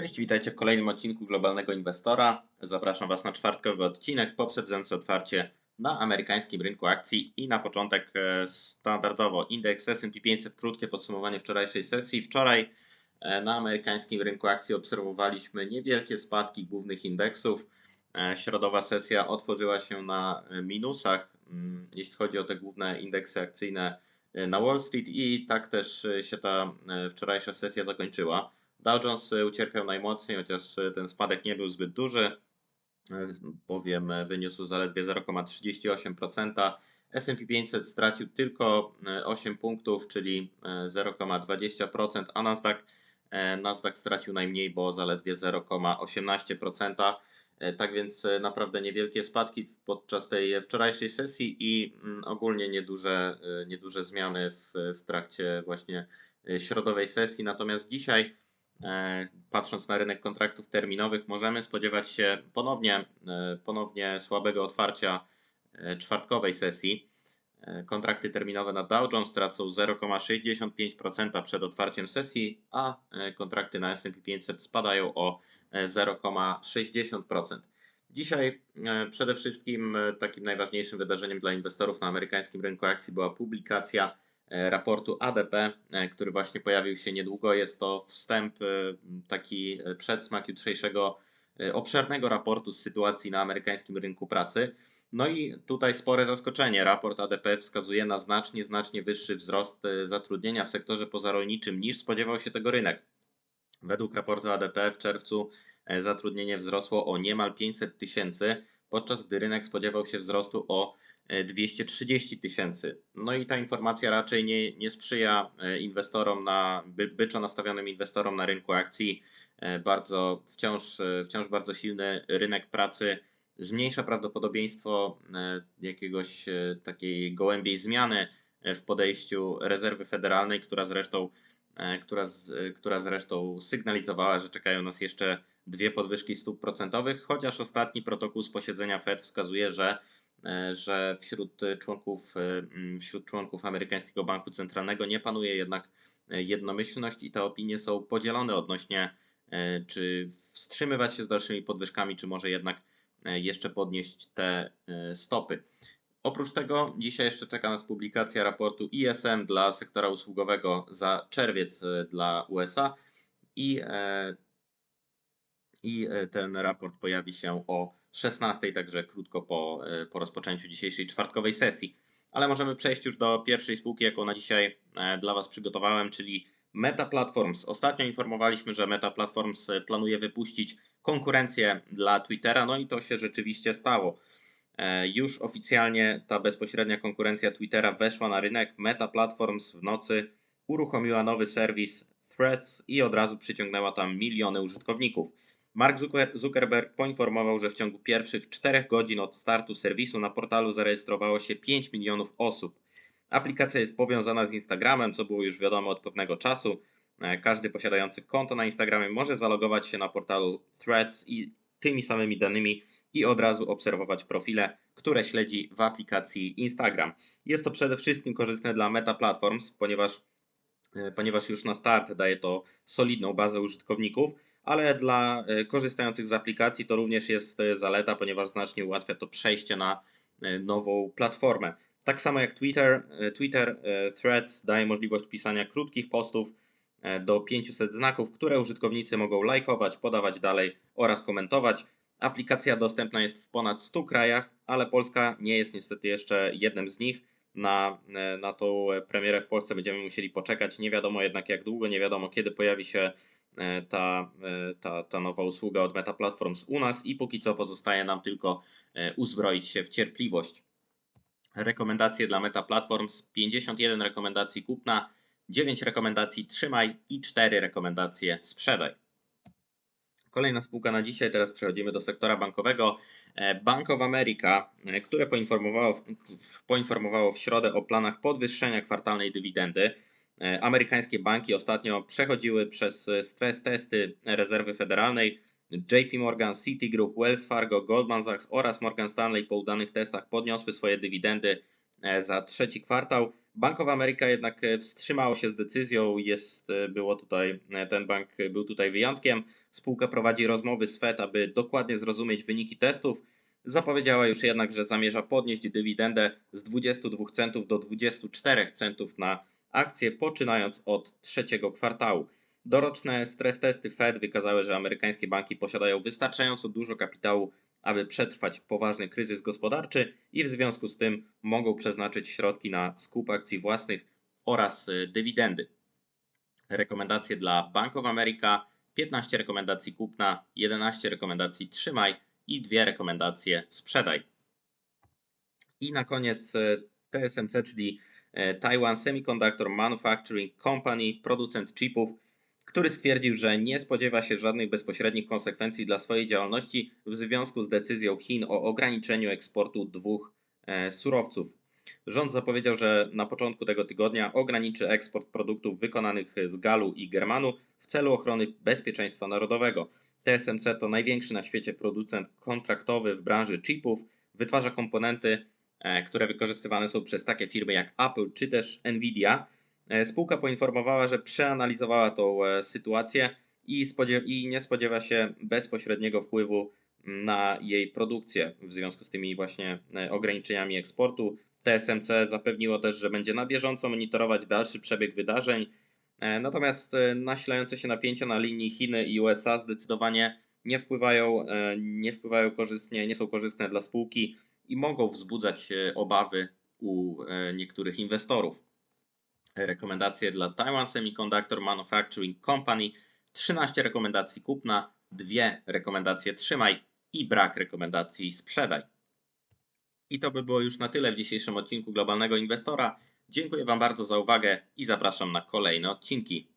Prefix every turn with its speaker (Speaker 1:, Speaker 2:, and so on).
Speaker 1: Cześć, witajcie w kolejnym odcinku Globalnego Inwestora. Zapraszam Was na czwartkowy odcinek poprzedzający otwarcie na amerykańskim rynku akcji i na początek e, standardowo indeks S&P 500, krótkie podsumowanie wczorajszej sesji. Wczoraj e, na amerykańskim rynku akcji obserwowaliśmy niewielkie spadki głównych indeksów. E, środowa sesja otworzyła się na minusach, mm, jeśli chodzi o te główne indeksy akcyjne na Wall Street i tak też się ta wczorajsza sesja zakończyła. Dow Jones e, ucierpiał najmocniej, chociaż e, ten spadek nie był zbyt duży, e, bowiem wyniósł zaledwie 0,38%. S&P 500 stracił tylko 8 punktów, czyli 0,20%, a Nasdaq, Nasdaq stracił najmniej, bo zaledwie 0,18%. Tak więc naprawdę niewielkie spadki podczas tej wczorajszej sesji i mm, ogólnie nieduże, nieduże zmiany w, w trakcie właśnie środowej sesji. Natomiast dzisiaj patrząc na rynek kontraktów terminowych, możemy spodziewać się ponownie, e, ponownie słabego otwarcia e, czwartkowej sesji. Kontrakty terminowe na Dow Jones tracą 0,65% przed otwarciem sesji, a kontrakty na S&P 500 spadają o 0,60%. Dzisiaj przede wszystkim takim najważniejszym wydarzeniem dla inwestorów na amerykańskim rynku akcji była publikacja E, raportu ADP, e, który właśnie pojawił się niedługo. Jest to wstęp, e, taki przedsmak jutrzejszego obszernego raportu z sytuacji na amerykańskim rynku pracy. No i tutaj spore zaskoczenie. Raport ADP wskazuje na znacznie, znacznie wyższy wzrost zatrudnienia w sektorze pozarolniczym niż spodziewał się tego rynek. Według raportu ADP w czerwcu zatrudnienie wzrosło o niemal 500 tysięcy, podczas gdy rynek spodziewał się wzrostu o 230 tysięcy. No i ta informacja raczej nie, nie sprzyja e, inwestorom na, by, byczo nastawionym inwestorom na rynku akcji. E, bardzo, wciąż, e, wciąż bardzo silny rynek pracy zmniejsza prawdopodobieństwo jakiegoś takiej gołębiej zmiany w podejściu rezerwy federalnej, która zresztą, która, która zresztą sygnalizowała, że czekają nas jeszcze dwie podwyżki stóp procentowych, chociaż ostatni protokół z posiedzenia Fed wskazuje, że że wśród członków, e, wśród członków amerykańskiego banku centralnego nie panuje jednak e, jednomyślność i te opinie są podzielone odnośnie czy wstrzymywać się z dalszymi podwyżkami, czy może jednak jeszcze podnieść te stopy. Oprócz tego dzisiaj jeszcze czeka nas publikacja raportu ISM dla sektora usługowego za czerwiec dla USA i, i ten raport pojawi się o 16, także krótko po, e, po rozpoczęciu dzisiejszej czwartkowej sesji. Ale możemy przejść już do pierwszej spółki, jaką na dzisiaj e, dla Was przygotowałem, czyli Meta Platforms. Ostatnio informowaliśmy, że Meta Platforms e, planuje wypuścić konkurencję dla Twittera, no i to się rzeczywiście stało. Już oficjalnie ta bezpośrednia konkurencja Twittera weszła na rynek. Meta Platforms w nocy uruchomiła nowy serwis Threads i od razu przyciągnęła tam miliony użytkowników. Mark Zuckerberg poinformował, że w ciągu pierwszych 4 godzin od startu serwisu na portalu zarejestrowało się 5 milionów osób. Aplikacja jest powiązana z Instagramem, co było już wiadomo od pewnego czasu. E, każdy posiadający konto na Instagramie może zalogować się na portalu Threads i tymi samymi danymi i od razu obserwować profile, które śledzi w aplikacji Instagram. Jest to przede wszystkim korzystne dla Meta Platforms, ponieważ, ponieważ już na start daje to solidną bazę użytkowników ale dla e, korzystających z aplikacji to również jest e, zaleta, ponieważ znacznie ułatwia to przejście na e, nową platformę. Tak samo jak Twitter, Twitter Threads daje możliwość pisania krótkich postów do 500 znaków, które użytkownicy mogą lajkować, podawać dalej oraz komentować. Aplikacja dostępna jest w ponad 100 krajach, ale Polska nie jest niestety jeszcze jednym z nich. Na, na tą premierę w Polsce będziemy musieli poczekać. Nie wiadomo jednak jak długo, nie wiadomo kiedy pojawi się E, ta, e, ta, ta nowa usługa od Meta Platforms u nas i póki co pozostaje nam tylko e, uzbroić się w cierpliwość. Rekomendacje dla Meta Platforms 51 rekomendacji kupna, 9 rekomendacji trzymaj i 4 rekomendacje sprzedaj. Kolejna spółka na dzisiaj, teraz przechodzimy do sektora bankowego. Bank of America, które poinformowało poinformowało w środę o planach podwyższenia kwartalnej dywidendy. E, amerykańskie banki ostatnio przechodziły przez e, stres testy rezerwy federalnej. JP Morgan, Citigroup, Wells Fargo, Goldman Sachs oraz Morgan Stanley po udanych testach podniosły swoje dywidendy e, za trzeci kwartał. Bank of America jednak e, wstrzymało się z decyzją, jest, e, było tutaj, e, ten bank był tutaj wyjątkiem. Spółka prowadzi rozmowy z Fed, aby dokładnie zrozumieć wyniki testów. Zapowiedziała już jednak, że zamierza podnieść dywidendę z 22 centów do 24 centów na akcję, poczynając od trzeciego kwartału. Doroczne stres testy Fed wykazały, że amerykańskie banki posiadają wystarczająco dużo kapitału, aby przetrwać poważny kryzys gospodarczy i w związku z tym mogą przeznaczyć środki na skup akcji własnych oraz y, dywidendy. Rekomendacje dla Bank of America 15 rekomendacji kupna, 11 rekomendacji trzymaj i dwie rekomendacje sprzedaj. I na koniec y, TSMC, czyli y, Taiwan Semiconductor Manufacturing Company, producent chipów, który stwierdził, że nie spodziewa się żadnych bezpośrednich konsekwencji dla swojej działalności w związku z decyzją Chin o ograniczeniu eksportu dwóch e, surowców. Rząd zapowiedział, że na początku tego tygodnia ograniczy eksport produktów wykonanych z galu i germanu w celu ochrony bezpieczeństwa narodowego. TSMC to największy na świecie producent kontraktowy w branży chipów, wytwarza komponenty, e, które wykorzystywane są przez takie firmy jak Apple czy też Nvidia. E, Spółka poinformowała, że przeanalizowała tą e, sytuację i, i nie spodziewa się bezpośredniego wpływu na jej produkcję w związku z tymi właśnie e, ograniczeniami eksportu. TSMC zapewniło też, że będzie na bieżąco monitorować dalszy przebieg wydarzeń. Natomiast nasilające się napięcia na linii Chiny i USA zdecydowanie nie wpływają, nie wpływają korzystnie, nie są korzystne dla spółki i mogą wzbudzać obawy u niektórych inwestorów rekomendacje dla Taiwan Semiconductor Manufacturing Company, 13 rekomendacji kupna, 2 rekomendacje trzymaj i brak rekomendacji sprzedaj. I to by było już na tyle w dzisiejszym odcinku Globalnego Inwestora. Dziękuję Wam bardzo za uwagę i zapraszam na kolejne odcinki.